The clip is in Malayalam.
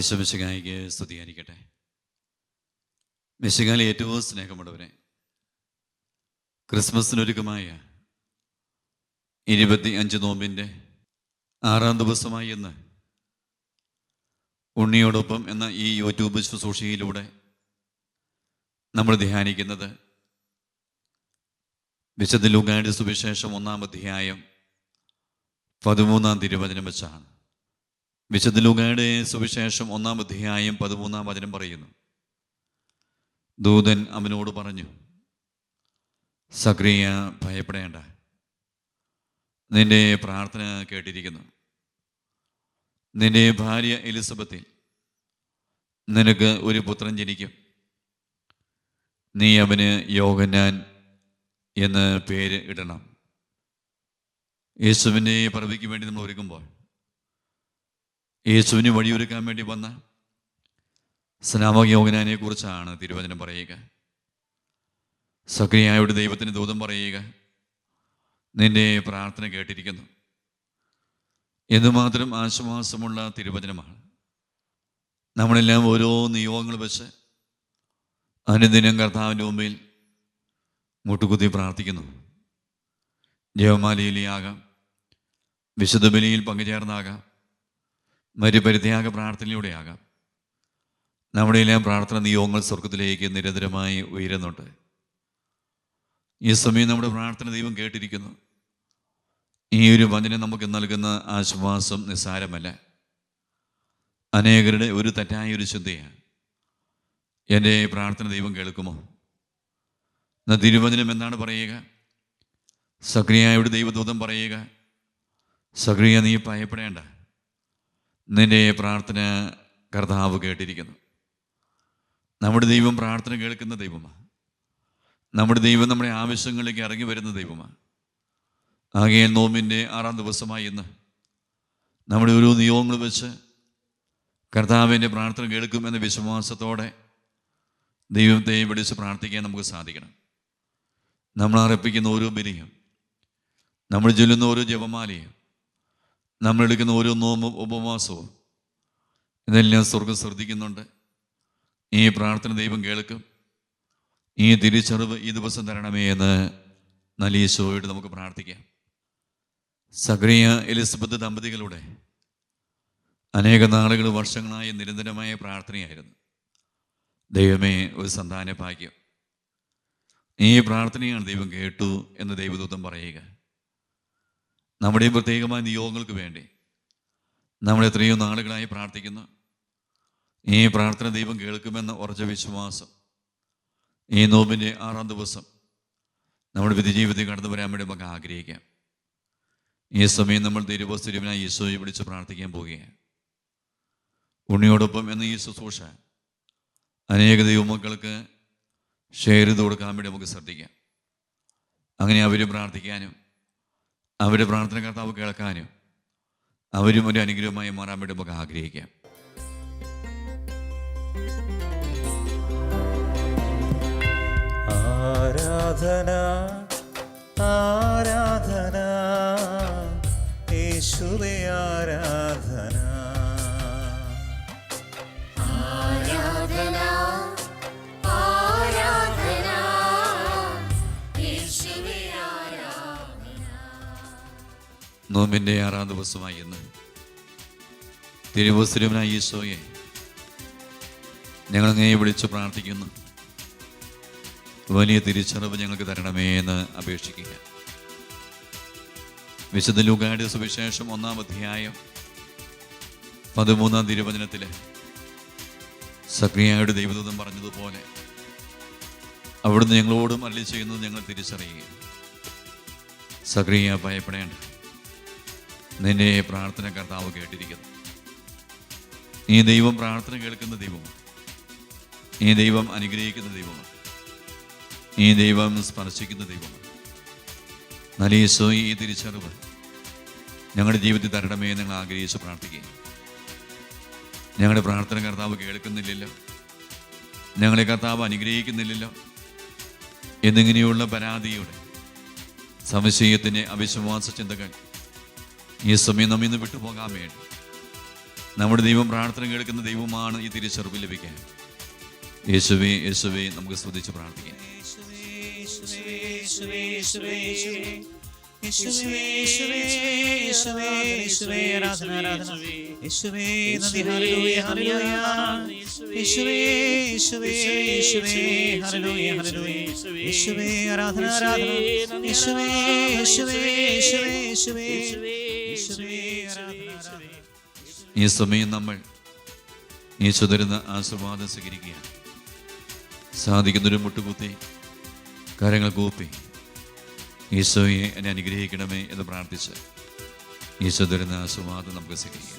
യേശുമിശികായിക്ക് സ്തുതിയായിരിക്കട്ടെ. മിശികാലി ഏറ്റവും സ്നേഹമുള്ളവരെ ക്രിസ്മസിനൊരുക്കമായ ഇരുപത്തി അഞ്ച് നോമ്പിന്റെ ആറാം ദിവസമായി ഇന്ന് ഉണ്ണിയോടൊപ്പം എന്ന ഈ യൂട്യൂബ് ശുശ്രൂഷയിലൂടെ നമ്മൾ ധ്യാനിക്കുന്നത് വിശുദ്ധ ലുഗായുടെ സുവിശേഷം ഒന്നാം അധ്യായം പതിമൂന്നാം തിരുവചനം വെച്ചാണ്. വിശുദ്ധ ലുകയുടെ സുവിശേഷം ഒന്നാം അധ്യായം പതിമൂന്നാം വചനം പറയുന്നു. ദൂതൻ അവനോട് പറഞ്ഞു സക്രിയ ഭയപ്പെടേണ്ട. നിന്റെ പ്രാർത്ഥന കേട്ടിരിക്കുന്നു. നിന്റെ ഭാര്യ എലിസബത്തിൽ നിനക്ക് ഒരു പുത്രൻ ജനിക്കും. നീ അവന് യോഗന്നാൻ എന്ന് പേര് ഇടണം. യേശുവിനെ പറവിക്ക് വേണ്ടി നമ്മൾ ഒരുക്കുമ്പോൾ യേശുവിന് വഴിയൊരുക്കാൻ വേണ്ടി വന്ന സ്നാമകയോഗനാനെ കുറിച്ചാണ് തിരുവചനം പറയുക. സക്രിയായുടെ ദൈവത്തിന് ദൂതം പറയുക. നിന്റെ പ്രാർത്ഥന കേട്ടിരിക്കുന്നു. എന്തുമാത്രം ആശ്വാസമുള്ള തിരുവചനമാണ്. നമ്മളെല്ലാം ഓരോ നിയോഗങ്ങൾ വെച്ച് അനുദിനം കർത്താവിന്റെ മുമ്പിൽ മുട്ടുകുത്തി പ്രാർത്ഥിക്കുന്നു. ജയമാലയിലാകാം വിശുദ്ധ ബലിയിൽ പങ്കുചേർന്നാകാം. മറ്റു പരിത്യാഗ പ്രാർത്ഥനയിലൂടെയാകാം. നമ്മുടെ എല്ലാം പ്രാർത്ഥന നിയോഗങ്ങൾ സ്വർഗത്തിലേക്ക് നിരന്തരമായി ഉയരുന്നുണ്ട്. ഈ സമയം നമ്മുടെ പ്രാർത്ഥന ദൈവം കേട്ടിരിക്കുന്നു. ഈ ഒരു വചനം നമുക്ക് നൽകുന്ന ആശ്വാസം നിസ്സാരമല്ല. അനേകരുടെ ഒരു തെറ്റായ ഒരു ചിന്തയാണ്. എന്റെ പ്രാർത്ഥന ദൈവം കേൾക്കുമോ? എന്നാൽ തിരുവചനം എന്താണ് പറയുക? സക്രിയായുടെ ദൈവദൂതം പറയുക സക്രിയ നീ ഭയപ്പെടേണ്ട. നിന്റെ പ്രാർത്ഥന കർത്താവ് കേട്ടിരിക്കുന്നു. നമ്മുടെ ദൈവം പ്രാർത്ഥന കേൾക്കുന്ന ദൈവമാണ് നമ്മുടെ ദൈവം നമ്മുടെ ആവശ്യങ്ങളിലേക്ക് ഇറങ്ങി വരുന്ന ദൈവമാണ് ആകെ നോമിന്റെ ആറാം ദിവസമായി ഇന്ന് നമ്മുടെ ഓരോ നിയോഗങ്ങൾ വെച്ച് കർത്താവിന്റെ പ്രാർത്ഥന കേൾക്കുമെന്ന വിശ്വാസത്തോടെ ദൈവത്തെ വിളിച്ച് പ്രാർത്ഥിക്കാൻ നമുക്ക് സാധിക്കണം. നമ്മൾ അർപ്പിക്കുന്ന ഓരോ ബലിയും നമ്മൾ ചൊല്ലുന്ന ഓരോ ജപമാലയും നമ്മൾ എടുക്കുന്ന ഓരോ നോമ ഉപവാസവും ഇതെല്ലാം സ്വർഗം ശ്രദ്ധിക്കുന്നുണ്ട്. ഈ പ്രാർത്ഥന ദൈവം കേൾക്കും. ഈ തിരിച്ചറിവ് ഈ ദിവസം തരണമേ എന്ന് നല്ല ഈശോയോട് നമുക്ക് പ്രാർത്ഥിക്കാം. സക്രിയ എലിസബത്ത് ദമ്പതികളുടെ അനേക നാളുകൾ വർഷങ്ങളായ നിരന്തരമായ പ്രാർത്ഥനയായിരുന്നു. ദൈവമേ ഒരു സന്താന ഭാഗ്യം ഈ പ്രാർത്ഥനയാണ് ദൈവം കേട്ടു എന്ന് ദൈവദൂതം പറയുക. നമ്മുടെയും പ്രത്യേകമായ നിയോഗങ്ങൾക്ക് വേണ്ടി നമ്മൾ എത്രയോ നാളുകളായി പ്രാർത്ഥിക്കുന്നു. ഈ പ്രാർത്ഥന ദൈവം കേൾക്കുമെന്ന ഉറച്ച വിശ്വാസം. ഈ നോമ്പിന്റെ ആറാം ദിവസം നമ്മുടെ വിധി ജീവിതത്തിൽ കടന്നു വരാൻ വേണ്ടി നമുക്ക് ആഗ്രഹിക്കാം. ഈ സമയം നമ്മൾ തിരുവസ്തുരുവിനായി ഈശോയെ വിളിച്ച് പ്രാർത്ഥിക്കാൻ പോവുകയാണ്. ഉണ്ണിയോടൊപ്പം എന്ന ഈ ശുശ്രൂഷ അനേക ദൈവമക്കൾക്ക് ഷെയർ ചെയ്ത് കൊടുക്കാൻ വേണ്ടി നമുക്ക് ശ്രദ്ധിക്കാം. അങ്ങനെ അവർ പ്രാർത്ഥിക്കാനും അവരുടെ പ്രാർത്ഥന കർത്താവ് കേൾക്കാനും അവരും ഒരു അനുഗ്രഹമായി മാറാൻ വേണ്ടി നമുക്ക് ആഗ്രഹിക്കാം. ആരാധന ആരാധന നോമ്പിന്റെ ആറാം ദിവസമായി ഇന്ന്. തിരുവസ്തുരവനായ ഈശോയെ അങ്ങനെ വിളിച്ച് പ്രാർത്ഥിക്കുന്നു. വലിയ തിരിച്ചറിവ് ഞങ്ങൾക്ക് തരണമേ എന്ന് അപേക്ഷിക്കുക. വിശുദ്ധ ലുഗാഡ് സുവിശേഷം ഒന്നാം അധ്യായം പതിമൂന്നാം തിരുവചനത്തിൽ സക്രിയായുടെ ദൈവദൂതം പറഞ്ഞതുപോലെ അവിടുന്ന് ഞങ്ങളോടും അല്ലി ചെയ്യുന്നത് ഞങ്ങൾ തിരിച്ചറിയുക സക്രിയ ഭയപ്പെടേണ്ട. നിന്റെ പ്രാർത്ഥന കർത്താവ് കേട്ടിരിക്കുന്നു. ഈ ദൈവം പ്രാർത്ഥന കേൾക്കുന്ന ദൈവമാണ്. ഈ ദൈവം അനുഗ്രഹിക്കുന്ന ദൈവമാണ്. ഈ ദൈവം സ്പർശിക്കുന്ന ദൈവമാണ്. ഈശോ ഈ തിരിച്ചറിവ് ഞങ്ങളുടെ ജീവിതത്തിൽ തരണമേ ഞങ്ങൾ ആഗ്രഹിച്ച് പ്രാർത്ഥിക്കുക ഞങ്ങളുടെ പ്രാർത്ഥന കർത്താവ് കേൾക്കുന്നില്ലല്ലോ. ഞങ്ങളെ കർത്താവ് അനുഗ്രഹിക്കുന്നില്ലല്ലോ. എന്നിങ്ങനെയുള്ള പരാതിയുടെ സംശയത്തിന്റെ അവിശ്വാസ ചിന്തകൾ ഈ സമയം നമ്മിൽ നിന്ന് വിട്ടുപോകാൻ വേണ്ടി നമ്മുടെ ദൈവം പ്രാർത്ഥന കേൾക്കുന്ന ദൈവമാണ് ഈ തിരിച്ചറിവ് ലഭിക്കാൻ യേശുവേ യേശുവേ നമുക്ക് ശ്രദ്ധിച്ച് പ്രാർത്ഥിക്കാം ഈ സമയം നമ്മൾ ഈ ചുതരുന്ന ആശീർവാദം സ്വീകരിക്കുക സാധിക്കുന്നൊരു മുട്ടുകുത്തി കാര്യങ്ങൾ കൂപ്പി ഈശോയെ എന്നെ അനുഗ്രഹിക്കണമേ എന്ന് പ്രാർത്ഥിച്ച് ഈശോ തരുന്ന ആശീർവാദം നമുക്ക് സ്വീകരിക്കാം